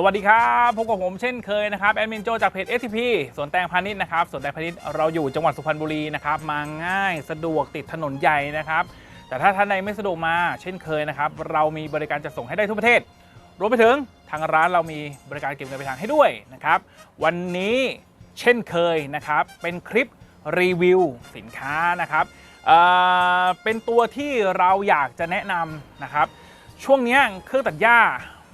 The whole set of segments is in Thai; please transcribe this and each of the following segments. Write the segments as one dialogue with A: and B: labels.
A: สวัสดีครับพบกับผมเช่นเคยนะครับแอดมินโจจากเพจ STP สวนแตงพาณิชย์นะครับสวนแตงพาณิชย์เราอยู่จังหวัดสุพรรณบุรีนะครับมาง่ายสะดวกติดถนนใหญ่นะครับ แต่ถ้าท่านใดไม่สะดวกมาเช่นเคยนะครับเรามีบริการจัดส่งให้ได้ทุกประเทศ รวมไปถึงทางร้านเรามีบริการเก็บเงินไปทางให้ด้วยนะครับวันนี้เช่นเคยนะครับเป็นคลิปรีวิวสินค้านะครับเเป็นตัวที่เราอยากจะแนะนำนะครับช่วงนี้เครื่องตัดหญ้า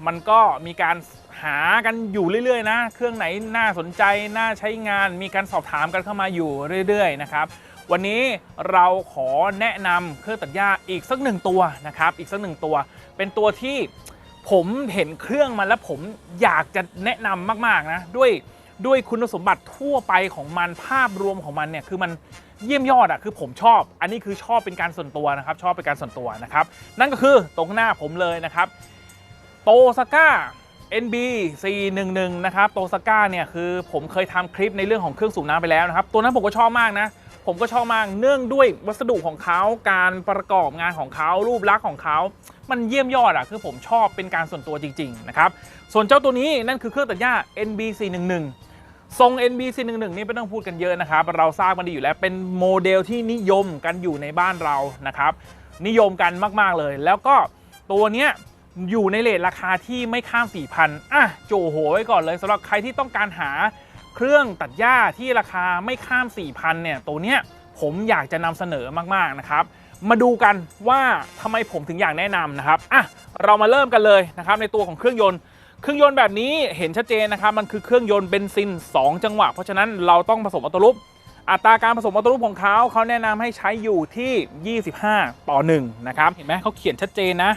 A: มันก็มีการ หากันอยู่เรื่อยๆนะ เครื่องไหนน่าสนใจ น่าใช้งาน มีการสอบถามกันเข้ามาอยู่เรื่อยๆนะครับวันนี้เราขอแนะนำเครื่องตัดหญ้าอีกสักหนึ่งตัวนะครับ อีกสักหนึ่งตัว เป็นตัวที่ผมเห็นเครื่องมันแล้วผมอยากจะแนะนำมากๆนะด้วยด้วยคุณสมบัติทั่วไปของมันภาพรวมของมันเนี่ยคือมันเยี่ยมยอดอะคือผมชอบ อันนี้คือชอบเป็นการส่วนตัวนะครับ ชอบเป็นการส่วนตัวนะครับ นั่นก็คือตรงหน้าผมเลยนะครับ โตซาก้า NB 411นะครับโตซาก้าเนี่ยคือผมเคยทำคลิปในเรื่องของเครื่องสูบน้ำไปแล้วนะครับ ตัวนั้นผมก็ชอบมากนะผมก็ชอบมากเนื่องด้วยวัสดุของเขาการประกอบงานของเขารูปลักษณ์ของเขา มันเยี่ยมยอดอะคือผมชอบเป็นการส่วนตัวจริงๆนะครับส่วนเจ้าตัวนี้นั่นคือเครื่องตัดหญ้า NB 411ทรง NB 411นี่ไม่ต้องพูดกันเยอะนะครับเราทราบกันดีอยู่แล้วเป็นโมเดลที่นิยมกันอยู่ในบ้านเรานะครับนิยมกันมากๆเลย แล้วก็ตัวเนี้ย อยู่ในเลทราคาที่ไม่ข้าม4,000อะโจโหไว้ก่อนเลยสำหรับใครที่ต้องการหาเครื่องตัดหญ้าที่ราคาไม่ข้าม4,000เนี่ยตัวเนี้ยผมอยากจะนำเสนอมากๆนะครับมาดูกันว่าทำไมผมถึงอยากแนะนำนะครับอะเรามาเริ่มกันเลยนะครับในตัวของเครื่องยนต์เครื่องยนต์แบบนี้เห็นชัดเจนนะครับ มันคือเครื่องยนต์เบนซิน 2 จังหวะ เพราะฉะนั้นเราต้องผสมออโต้ลูปอัตราการผสมออโต้ลูปของเขาเขาแนะนำให้ใช้อยู่ที่ 25 ต่อ 1 นะครับ เห็นไหมเขาเขียนชัดเจนนะ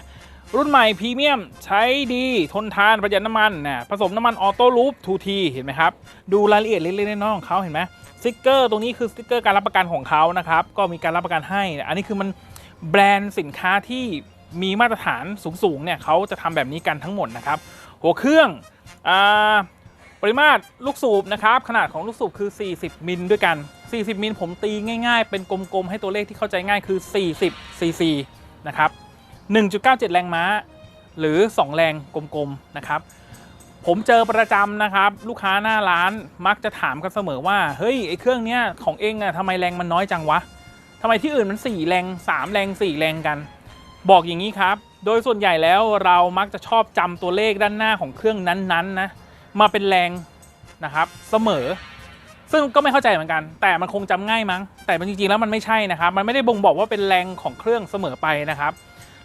A: รุ่นใหม่พรีเมียมใช้ดีทนทานประหยัดน้ำมันนะผสมน้ำมันออโต้ลูปทูทีเห็นไหมครับ ดูรายละเอียดเล็กๆน้อยๆของเขาเห็นไหมสติกเกอร์ตรงนี้คือสติกเกอร์การรับประกันของเขานะครับ ก็มีการรับประกันให้ อันนี้คือมันแบรนด์สินค้าที่มีมาตรฐานสูงๆเนี่ยเขาจะทำแบบนี้กันทั้งหมดนะครับ หัวเครื่องอปริมาตรลูกสูบนะครับขนาดของลูกสูบคือ 40 มิลด้วยกัน 40 มิลผมตีง่าย ๆ เป็นกลมๆให้ตัวเลขที่เข้าใจง่ายคือ 40 cc นะครับ 1.97 แรงม้า หรือ 2 แรงกลมๆนะครับ ผมเจอประจำนะครับ ลูกค้าหน้าร้านมักจะถามกันเสมอว่า เฮ้ยไอเครื่องเนี้ยของเองอะทำไมแรงมันน้อยจังวะทำไมที่อื่นมัน 4 แรง 3 แรง 4 แรงกัน บอกอย่างนี้ครับ โดยส่วนใหญ่แล้วเรามักจะชอบจำตัวเลขด้านหน้าของเครื่องนั้นๆนะมาเป็นแรงนะครับเสมอ ซึ่งก็ไม่เข้าใจเหมือนกัน แต่มันคงจำง่ายมั้ง แต่มันจริงๆแล้วมันไม่ใช่นะครับ มันไม่ได้บ่งบอกว่าเป็นแรงของเครื่องเสมอไปนะครับ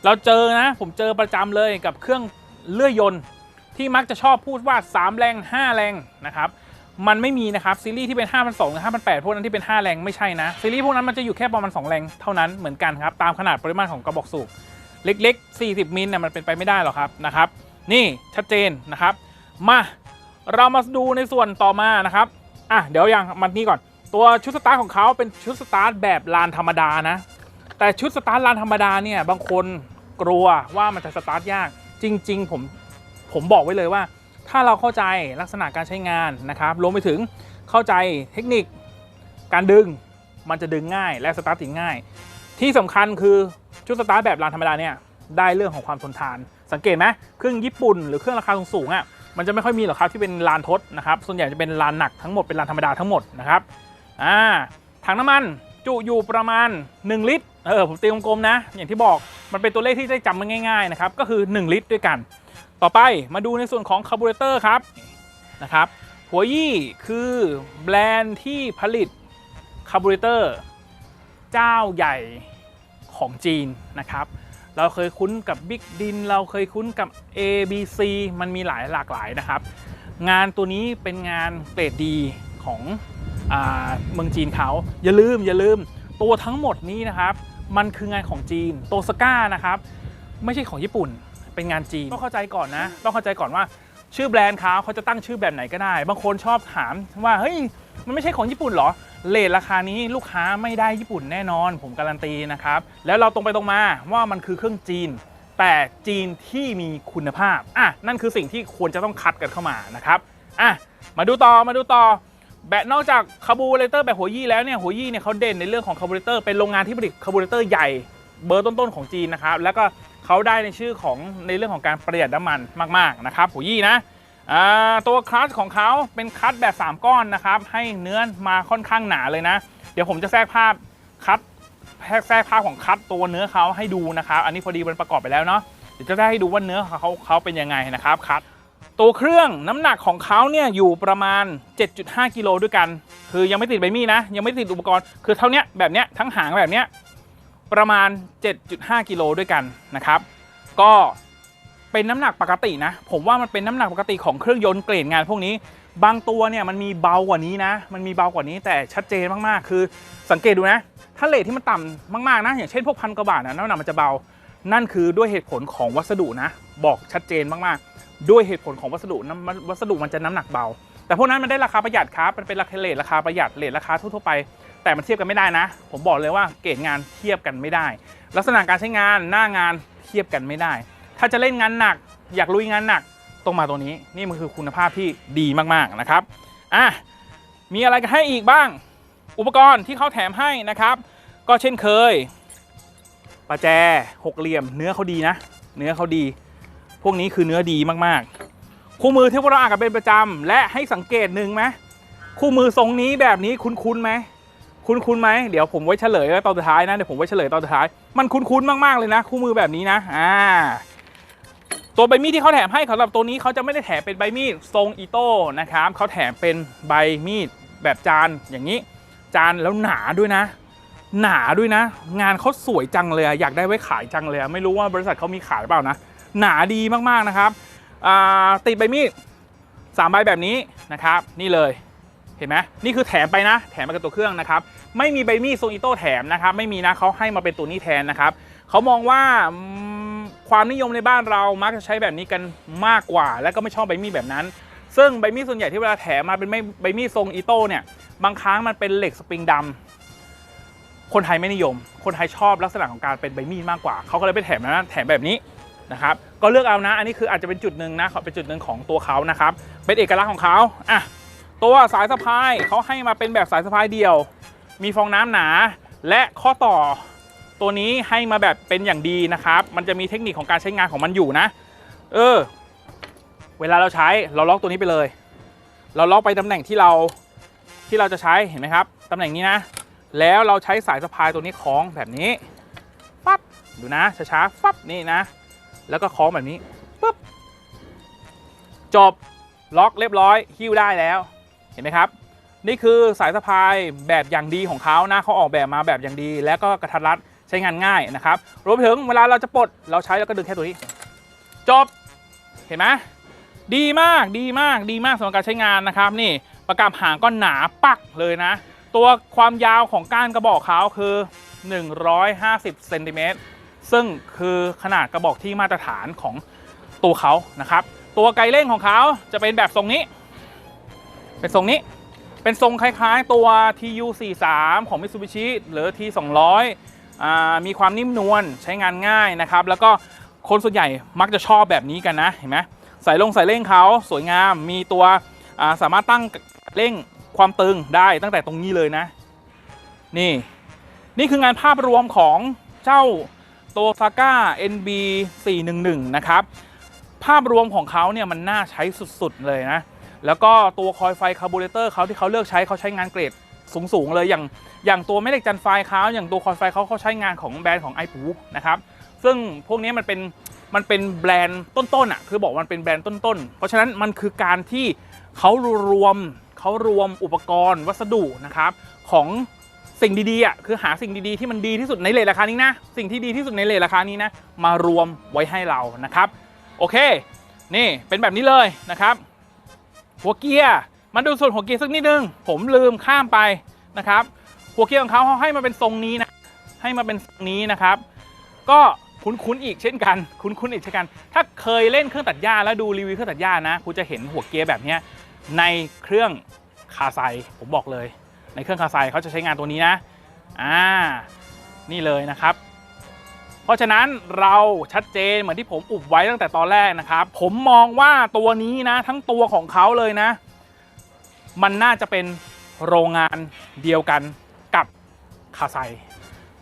A: เราเจอนะ ผมเจอประจำเลยกับเครื่องเลื่อยยนต์ ที่มักจะชอบพูดว่า 3 แรง 5 แรงนะครับมันไม่มีนะครับซีรีส์ที่เป็น 5 2 0 0หรือ5 8 0พวกนั้นที่เป็น 5 แรงไม่ใช่นะซีรีส์พวกนั้นมันจะอยู่แค่ประมาณ 2 แรงเท่านั้นเหมือนกันครับตามขนาดปริมาณของกระบอกสูบเล็ก ๆ 40 มิลเนี่ยมันเป็นไปไม่ได้หรอกครับนะครับ นี่ชัดเจนนะครับมาเรามาดูในส่วนต่อมานะครับอะเดี๋ยวอย่างมันนี่ก่อน ตัวชุดสตาร์ทของเขาเป็นชุดสตาร์ทแบบลานธรรมดานะ แต่ชุดสตาร์ทลานธรรมดาเนี่ยบางคนกลัวว่ามันจะสตาร์ทยาก จริง ๆ ผมผมบอกไว้เลยว่า ถ้าเราเข้าใจลักษณะการใช้งานนะครับรวมไปถึงเข้าใจเทคนิคการดึงมันจะดึงง่ายและสตาร์ทติดง่าย ที่สำคัญคือชุดสตาร์ทแบบลานธรรมดาเนี่ยได้เรื่องของความทนทาน สังเกตไหมเครื่องญี่ปุ่นหรือเครื่องราคาสูงๆอะมันจะไม่ค่อยมีหรอกครับที่เป็นลานทดนะครับส่วนใหญ่จะเป็นลานหนักทั้งหมดเป็นลานธรรมดาทั้งหมดนะครับอ่าถังน้ำมัน จุอยู่ประมาณ 1 ลิตร เออผมตีกลมๆนะ อย่างที่บอกมันเป็นตัวเลขที่ได้จำมันง่ายๆนะครับ ก็คือ 1 ลิตรด้วยกัน ต่อไปมาดูในส่วนของคาร์บูเรเตอร์ครับนะครับ หัวยี่คือแบรนด์ที่ผลิตคาร์บูเรเตอร์เจ้าใหญ่ของจีนนะครับ เราเคยคุ้นกับ Big ดินเราเคยคุ้นกับ ABC มันมีหลายหลากหลายนะครับ งานตัวนี้เป็นงานเกรดดีของ เมืองจีนเขาอย่าลืมอย่าลืมตัวทั้งหมดนี้นะครับมันคืองานของจีนโตสก้านะครับไม่ใช่ของญี่ปุ่นเป็นงานจีนต้องเข้าใจก่อนนะ ต้องเข้าใจก่อนว่าชื่อแบรนด์เขาเขาจะตั้งชื่อแบบไหนก็ได้ บางคนชอบถามว่าเฮ้ยมันไม่ใช่ของญี่ปุ่นเหรอเลทราคานี้ลูกค้าไม่ได้ญี่ปุ่นแน่นอน ผมการันตีนะครับ แล้วเราตรงไปตรงมาว่ามันคือเครื่องจีน แต่จีนที่มีคุณภาพอะนั่นคือสิ่งที่ควรจะต้องคัดกันเข้ามานะครับอะมาดูต่อมาดูต่อ แบตนอกจากคาร์บูเรเตอร์แบบหัวยี่แล้วเนี่ยหัวยี่เนี่ยเขาเด่นในเรื่องของคาร์บูเรเตอร์เป็นโรงงานที่ผลิตคาร์บูเรเตอร์ใหญ่เบอร์ต้นๆของจีนนะครับแล้วก็เขาได้ในชื่อของในเรื่องของการประหยัดน้ำมันมากๆนะครับหัวยี่นะตัวคลัตช์ของเขาเป็นคลัตช์แบบ 3 ก้อนนะครับให้เนื้อมาค่อนข้างหนาเลยนะ เดี๋ยวผมจะแทรกภาพคัตแทรกแทรกภาพของคัตตัวเนื้อเขาให้ดูนะครับอันนี้พอดีมันประกอบไปแล้วเนาะเดี๋ยวจะได้ให้ดูว่าเนื้อเขาเขาเป็นยังไงนะครับคัต ตัวเครื่องน้ำหนักของเขาเนี่ยอยู่ประมาณ 7.5 กิโลด้วยกัน คือยังไม่ติดใบมีดนะ ยังไม่ติดอุปกรณ์ คือเท่านี้แบบเนี้ยทั้งหางแบบเนี้ยประมาณ 7.5 กิโลด้วยกันนะครับ ก็เป็นน้ำหนักปกตินะ ผมว่ามันเป็นน้ำหนักปกติของเครื่องยนต์เกรดงานพวกนี้ บางตัวเนี่ยมันมีเบากว่านี้นะ มันมีเบากว่านี้แต่ชัดเจนมากๆ คือสังเกตดูนะ ถ้าเลทที่มันต่ำมากๆนะ อย่างเช่นพวกพันกว่าบาทนะน้ำหนักมันจะเบา นั่นคือด้วยเหตุผลของวัสดุนะ บอกชัดเจนมากๆ ด้วยเหตุผลของวัสดุน้ำวัสดุมันจะน้ำหนักเบา แต่พวกนั้นมันได้ราคาประหยัดครับ มันเป็นราคาเลทราคาประหยัดเลทราคาทั่วๆไป แต่มันเทียบกันไม่ได้นะ ผมบอกเลยว่าเกรดงานเทียบกันไม่ได้ ลักษณะการใช้งานหน้างานเทียบกันไม่ได้ ถ้าจะเล่นงานหนัก อยากลุยงานหนักต้องมาตัวนี้ นี่มันคือคุณภาพที่ดีมากๆนะครับอะมีอะไรกันให้อีกบ้าง อุปกรณ์ที่เขาแถมให้นะครับ ก็เช่นเคยประแจหกเหลี่ยม เนื้อเขาดีนะ เนื้อเขาดี พวกนี้คือเนื้อดีมากๆ คู่มือที่พวกเราอ่านกันเป็นประจำและให้สังเกตหนึ่งไหมคู่มือทรงนี้แบบนี้คุ้นๆไหมคุ้นๆไหมเดี๋ยวผมไว้เฉลยไว้ตอนสุดท้ายนะเดี๋ยวผมไว้เฉลยตอนสุดท้ายมันคุ้นๆมากๆเลยนะ คู่มือแบบนี้นะอ่าตัวใบมีดที่เขาแถมให้สำหรับตัวนี้เขาจะไม่ได้แถมเป็นใบมีดทรงอีโต้นะครับเขาแถมเป็นใบมีดแบบจานอย่างนี้ จานแล้วหนาด้วยนะ หนาด้วยนะ งานเขาสวยจังเลยอยากได้ไว้ขายจังเลยไม่รู้ว่าบริษัทเขามีขายหรือเปล่านะ หนาดีมากๆนะครับติดใบมีดสามใบแบบนี้นะครับ นี่เลยเห็นไหมนี่คือแถมไปนะ แถมมากับตัวเครื่องนะครับ ไม่มีใบมีดทรงอีโต้แถมนะครับไม่มีนะเขาให้มาเป็นตัวนี้แทนนะครับเขามองว่าความนิยมในบ้านเรามักจะใช้แบบนี้กันมากกว่า และก็ไม่ชอบใบมีดแบบนั้น ซึ่งใบมีดส่วนใหญ่ที่เวลาแถมมาเป็นใบมีดทรงอีโต้เนี่ยบางครั้งมันเป็นเหล็กสปริงดำคนไทยไม่นิยม คนไทยชอบลักษณะของการเป็นใบมีดมากกว่าเขาก็เลยไปแถมนะแถมแบบนี้ นะครับก็เลือกเอานะ อันนี้คืออาจจะเป็นจุดหนึ่งนะเป็นจุดหนึ่งของตัวเขานะครับเป็นเอกลักษณ์ของเขาอะตัวสายสะพายเขาให้มาเป็นแบบสายสะพายเดี่ยว มีฟองน้ำหนา และข้อต่อตัวนี้ให้มาแบบเป็นอย่างดีนะครับ มันจะมีเทคนิคของการใช้งานของมันอยู่นะ เออ เวลาเราใช้เราล็อกตัวนี้ไปเลย เราล็อกไปตำแหน่งที่เราที่เราจะใช้เห็นไหมครับตำแหน่งนี้นะ แล้วเราใช้สายสะพายตัวนี้คล้องแบบนี้ปั๊บดูนะช้าๆปั๊บนี่นะ แล้วก็คล้องแบบนี้ปุ๊บจบล็อกเรียบร้อยหิ้วได้แล้วเห็นไหมครับ นี่คือสายสะพายแบบอย่างดีของเขานะเขาออกแบบมาแบบอย่างดี แล้วก็กระทัดรัดใช้งานง่ายนะครับรวมถึงเวลาเราจะปลดเราใช้แล้วก็ดึงแค่ตัวนี้ จบเห็นไหมดีมากดีมากดีมากสำหรับการใช้งานนะครับ นี่ประกับหางก็หนาปักเลยนะ ตัวความยาวของก้านกระบอกเขาคือ 150เซนติเมตร ซึ่งคือขนาดกระบอกที่มาตรฐานของตัวเขานะครับ ตัวไกเร่งของเขาจะเป็นแบบทรงนี้ เป็นทรงนี้ เป็นทรงคล้ายๆตัว TU43 ของ Mitsubishi หรือ T200 อมีความนิ่มนวลใช้งานง่ายนะครับ แล้วก็คนส่วนใหญ่มักจะชอบแบบนี้กันนะเห็นไหมสายลงสายเร่งเขาสวยงามมีตัวาสามารถตั้งเร่งความตึงได้ตั้งแต่ตรงนี้เลยนะ นี่ นี่คืองานภาพรวมของเจ้า โตซาก้า NB 411 นะครับ ภาพรวมของเขาเนี่ยมันน่าใช้สุดๆ เลยนะ แล้วก็ตัวคอยไฟคาร์บูเรเตอร์เขาที่เขาเลือกใช้เขาใช้งานเกรดสูงๆ เลยอย่างอย่างตัวแม่เหล็กจันไฟเขาอย่างตัวคอยไฟเขาเขาใช้งานของแบรนด์ของไอปูนะครับ ซึ่งพวกนี้มันเป็นมันเป็นแบรนด์ต้นๆอะคือบอกมันเป็นแบรนด์ต้นๆ เพราะฉะนั้นมันคือการที่เขารวมเขารวมอุปกรณ์วัสดุนะครับของ สิ่งดีๆอะคือหาสิ่งดีๆที่มันดีที่สุดในเลทราคานี้นะ สิ่งที่ดีที่สุดในเลทราคานี้นะ มารวมไว้ให้เรานะครับ โอเค นี่เป็นแบบนี้เลยนะครับ หัวเกียร์มาดูส่วนหัวเกียร์สักนิดนึง ผมลืมข้ามไปนะครับ หัวเกียร์ของเขาเขาให้มาเป็นทรงนี้นะ ให้มาเป็นทรงนี้นะครับ ก็คุ้นๆอีกเช่นกัน คุ้นๆอีกเช่นกัน ถ้าเคยเล่นเครื่องตัดหญ้าแล้วดูรีวิวเครื่องตัดหญ้านะ คุณจะเห็นหัวเกียร์แบบนี้ในเครื่องคาไซผมบอกเลย ในเครื่องคาไซเขาจะใช้งานตัวนี้นะอ่านี่เลยนะครับ เพราะฉะนั้นเราชัดเจนเหมือนที่ผมอุบไว้ตั้งแต่ตอนแรกนะครับผมมองว่าตัวนี้นะ ทั้งตัวของเขาเลยนะ มันน่าจะเป็นโรงงานเดียวกันกับคาไซ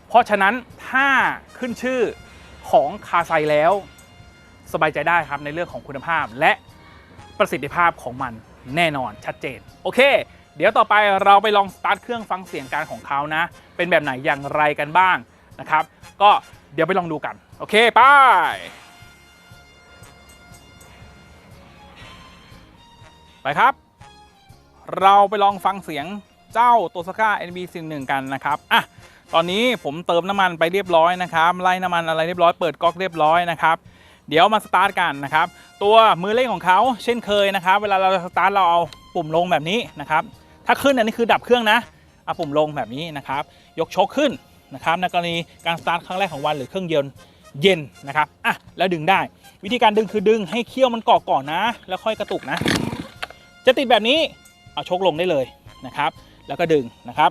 A: เพราะฉะนั้นถ้าขึ้นชื่อของคาไซแล้วสบายใจได้ครับในเรื่องของคุณภาพและประสิทธิภาพของมันแน่นอนชัดเจน โอเค เดี๋ยวต่อไปเราไปลองสตาร์ทเครื่องฟังเสียงการของเขานะ เป็นแบบไหนอย่างไรกันบ้างนะครับ ก็เดี๋ยวไปลองดูกัน โอเคไปไปครับ เราไปลองฟังเสียงเจ้าโตซาก้า NB 1 1กันนะครับอะตอนนี้ผมเติมน้ำมันไปเรียบร้อยนะครับไล่น้ำมันอะไรเรียบร้อยเปิดก๊อกเรียบร้อยนะครับ เดี๋ยวมาสตาร์ทกันนะครับ ตัวมือเร่งของเขาเช่นเคยนะครับ เวลาเราสตาร์ทเราเอาปุ่มลงแบบนี้นะครับ ถ้าขึ้นอันนี้คือดับเครื่องนะเอาปุ่มลงแบบนี้นะครับ ยกชคขึ้นนะครับในกรณีการสตาร์ทครั้งแรกของวันหรือเครื่องยนต์เย็นนะครับอะแล้วดึงได้ วิธีการดึงคือดึงให้เขี้ยวมันเกาะก่อนนะ แล้วค่อยกระตุกนะ จะติดแบบนี้เอาชคลงได้เลยนะครับ แล้วก็ดึงนะครับ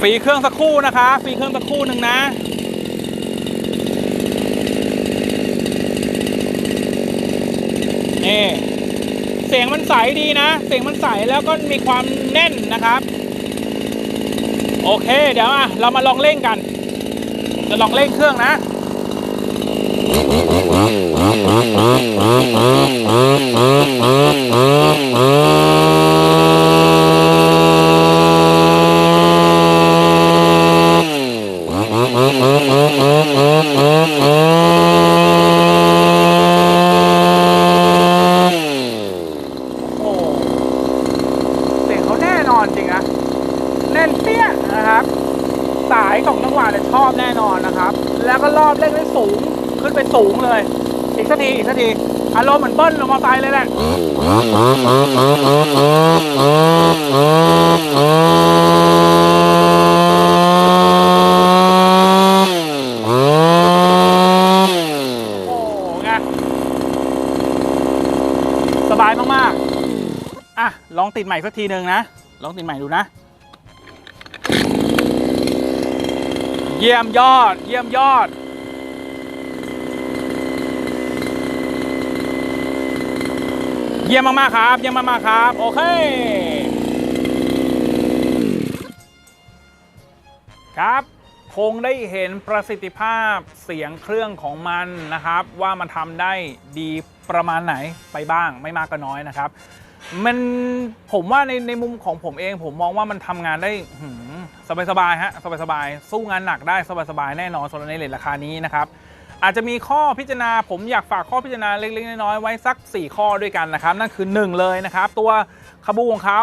A: ฟรีเครื่องสักครู่นะคะฟรีเครื่องสักครู่หนึ่งนะนี่เสียงมันใสดีนะ เสียงมันใสแล้วก็มีความแน่นนะครับ โอเค เดี๋ยวอะเรามาลองเร่งกัน จะลองเร่งเครื่องนะโอ้โหเสียงเขาแน่นอนจริงนะแน่นเปี้ยนะครับ สายของจังหวะเนี่ยชอบแน่นอนนะครับ แล้วก็รอบเล่นได้สูงขึ้นไปสูงเลย อีกสักทีอีกสักทีอารมณ์เหมือนเบิ้ลมอเตอร์ไซค์เลยแหละโอ้ไงสบายมากๆ อะ ลองติดใหม่สักทีหนึ่งนะ ลองติดใหม่ดูนะ เยี่ยมยอด เยี่ยมยอด เยี่ยมมาก ๆ ครับ เยี่ยมมาก ๆ ครับ โอเค ครับคงได้เห็นประสิทธิภาพเสียงเครื่องของมันนะครับ ว่ามันทำได้ดีประมาณไหนไปบ้างไม่มากก็น้อยนะครับ มันผมว่าในในมุมของผมเองผมมองว่ามันทำงานได้ สบายสบายๆฮะสบายสบายๆสู้งานหนักได้สบายสบายๆแน่นอนสำหรับในเลทราคานี้นะครับอาจจะมีข้อพิจารณาผมอยากฝากข้อพิจารณาเล็กๆน้อยๆไว้สัก 4 ข้อด้วยกันนะครับ นั่นคือ 1 เลยนะครับ ตัวคาบูของเขา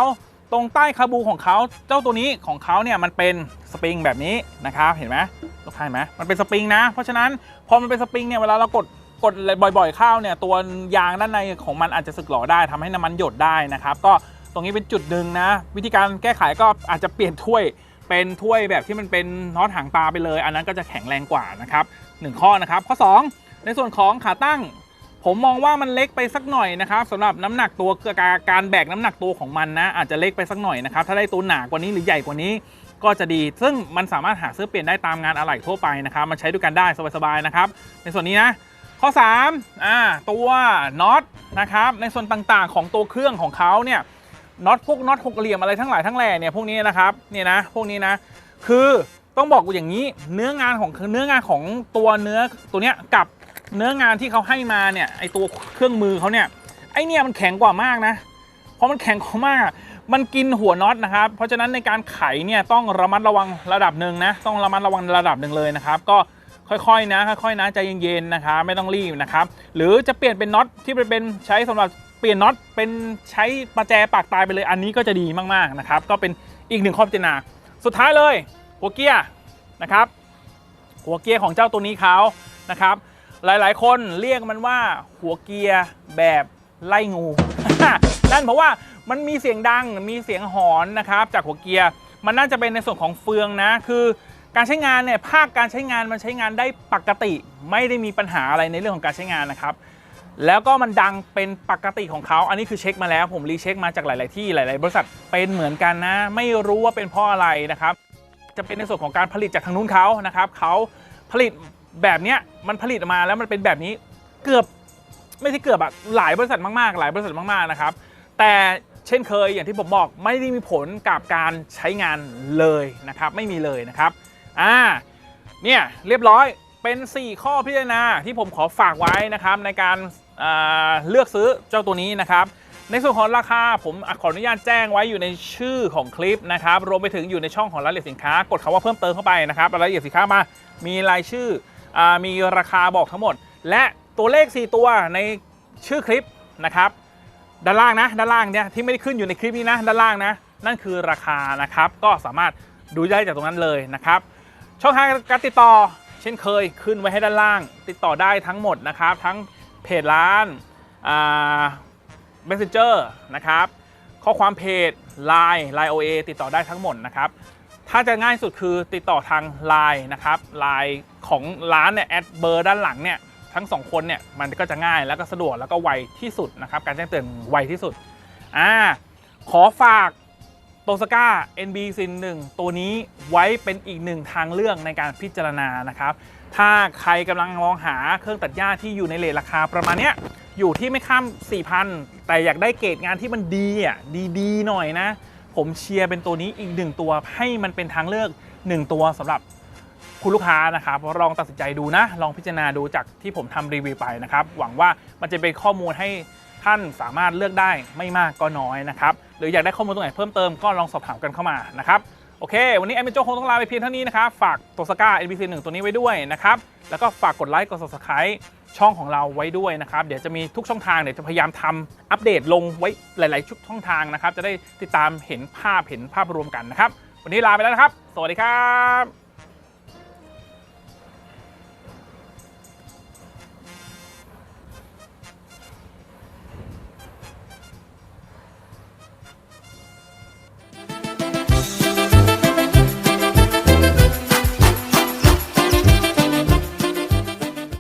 A: ตรงใต้คาบูของเขาเจ้าตัวนี้ของเขาเนี่ยมันเป็นสปริงแบบนี้นะครับ เห็นไหมลูกค้าเห็นไหมมันเป็นสปริงนะ เพราะฉะนั้นพอมันเป็นสปริงเนี่ยเวลาเรากดกดบ่อยๆเข้าเนี่ยตัวยางด้านในของมันอาจจะสึกหรอได้ทำให้น้ำมันหยดได้นะครับ ก็ตรงนี้เป็นจุดหนึ่งนะ วิธีการแก้ไขก็อาจจะเปลี่ยนถ้วย เป็นถ้วยแบบที่มันเป็นน็อตหางปลาไปเลย อันนั้นก็จะแข็งแรงกว่านะครับหนึ่งข้อนะครับ ข้อ 2 ในส่วนของขาตั้ง ผมมองว่ามันเล็กไปสักหน่อยนะครับสำหรับน้ำหนักตัวการการแบกน้ำหนักตัวของมันนะอาจจะเล็กไปสักหน่อยนะครับถ้าได้ตัวหนากว่านี้หรือใหญ่กว่านี้ก็จะดี ซึ่งมันสามารถหาซื้อเปลี่ยนได้ตามงานอะไหล่ทั่วไปนะครับ มันใช้ด้วยกันได้สบายๆนะครับ ในส่วนนี้นะ ข้อ3อ่าตัวน็อตนะครับ ในส่วนต่างๆของตัวเครื่องของเขาเนี่ย น็อตพวกน็อตหกเหลี่ยมอะไรทั้งหลายทั้งแหล่เนี่ยพวกนี้นะครับเนี่ยนะพวกนี้นะ คือต้องบอกอย่างนี้เนื้องานของเนื้องานของตัวเนื้อตัวเนี้ยกับเนื้องานที่เขาให้มาเนี่ยไอตัวเครื่องมือเขาเนี่ยไอเนี่ยมันแข็งกว่ามากนะเพราะมันแข็งกว่ามากมันกินหัวน็อตนะครับ เพราะฉะนั้นในการไขเนี่ยต้องระมัดระวังระดับหนึ่งนะ ต้องระมัดระวังระดับหนึ่งเลยนะครับ ก็ค่อยๆนะค่อยๆนะใจเย็นๆนะครับไม่ต้องรีบนะครับ หรือจะเปลี่ยนเป็นน็อตที่เป็นใช้สำหรับ ปลี่ยนน็อตเป็นใช้ประแจปากตายไปเลยอันนี้ก็จะดีมากๆนะครับ ก็เป็นอีกหนึ่งข้อพิจารณาสุดท้ายเลยหัวเกียร์นะครับหัวเกียร์ของเจ้าตัวนี้เขานะครับ หลายๆ คนเรียกมันว่าหัวเกียร์แบบไล่งู นั่นเพราะว่ามันมีเสียงดังมีเสียงหอนนะครับจากหัวเกียร์มันน่าจะเป็นในส่วนของเฟืองนะคือการใช้งานเนี่ยภาคการใช้งานมันใช้งานได้ปกติ ไม่ได้มีปัญหาอะไรในเรื่องของการใช้งานนะครับ แล้วก็มันดังเป็นปกติของเขาอันนี้คือเช็คมาแล้ว ผมรีเช็คมาจากหลาย ๆ ที่หลาย ๆ บริษัทเป็นเหมือนกันนะ ไม่รู้ว่าเป็นเพราะอะไรนะครับ จะเป็นในส่วนของการผลิตจากทางนู้นเขานะครับเขาผลิตแบบเนี้ยมันผลิตมาแล้วมันเป็นแบบนี้เกือบไม่ใช่เกือบอะหลายบริษัทมาก ๆ หลายบริษัทมาก ๆ นะครับ แต่เช่นเคยอย่างที่ผมบอกไม่ได้มีผลกับการใช้งานเลยนะครับ ไม่มีเลยนะครับอ่าเนี่ยเรียบร้อยเป็น 4 ข้อพิจารณาที่ผมขอฝากไว้นะครับในการ เลือกซื้อเจ้าตัวนี้นะครับในส่วนของราคาผมขออนุญาตแจ้งไว้อยู่ในชื่อของคลิปนะครับรวมไปถึงอยู่ในช่องของรายละเอียดสินค้ากดคำว่าเพิ่มเติมเข้าไปนะครับรายละเอียดสินค้ามา มีรายชื่ออมีราคาบอกทั้งหมด และตัวเลข 4 ตัวในชื่อคลิปนะครับด้านล่างนะด้านล่างเนี่ยที่ไม่ได้ขึ้นอยู่ในคลิปนี้นะด้านล่างนะนั่นคือราคานะครับก็สามารถดูได้จากตรงนั้นเลยนะครับช่องทางการติดต่อ เช่นเคยขึ้นไว้ให้ด้านล่าง ติดต่อได้ทั้งหมดนะครับทั้ง เพจร้านอ่า Messenger นะครับ ข้อความเพจ Line Line OA ติดต่อได้ทั้งหมดนะครับ ถ้าจะง่ายสุดคือติดต่อทาง Line นะครับ Line ของร้านเนี่ยแอดเบอร์ด้านหลังเนี่ยทั้งสองคนเนี่ยมันก็จะง่ายแล้วก็สะดวกแล้วก็ไวที่สุดนะครับ การแจ้งเตือนไวที่สุดอ่าขอฝาก โตสก้า NB Sin 1ตัวนี้ไว้เป็นอีกหนึ่งทางเลือกในการพิจารณานะครับ ถ้าใครกำลังมองหาเครื่องตัดหญ้าที่อยู่ในเลทราคาประมาณเนี้ยอยู่ที่ไม่ข้าม 4,000 แต่อยากได้เกรดงานที่มันดีอะดีๆหน่อยนะ ผมเชียร์เป็นตัวนี้อีกหนึ่งตัวให้มันเป็นทางเลือกหนึ่งตัวสำหรับคุณลูกค้านะครับลองตัดสินใจดูนะ ลองพิจารณาดูจากที่ผมทำรีวิวไปนะครับ หวังว่ามันจะเป็นข้อมูลให้ ท่านสามารถเลือกได้ไม่มากก็น้อยนะครับ หรืออยากได้ข้อมูลตรงไหนเพิ่มเติมก็ลองสอบถามกันเข้ามานะครับ โอเค วันนี้แอมเบโจคงต้องลาไปเพียงเท่านี้นะครับ ฝากตัวสก้า NBC 1 ตัวนี้ไว้ด้วยนะครับ แล้วก็ฝากกดไลค์กด subscribe ช่องของเราไว้ด้วยนะครับ เดี๋ยวจะมีทุกช่องทางเดี๋ยวจะพยายามทำอัปเดตลงไว้หลายๆชุดช่องทางนะครับ จะได้ติดตามเห็นภาพเห็นภาพรวมกันนะครับ วันนี้ลาไปแล้วนะครับ สวัสดีครับ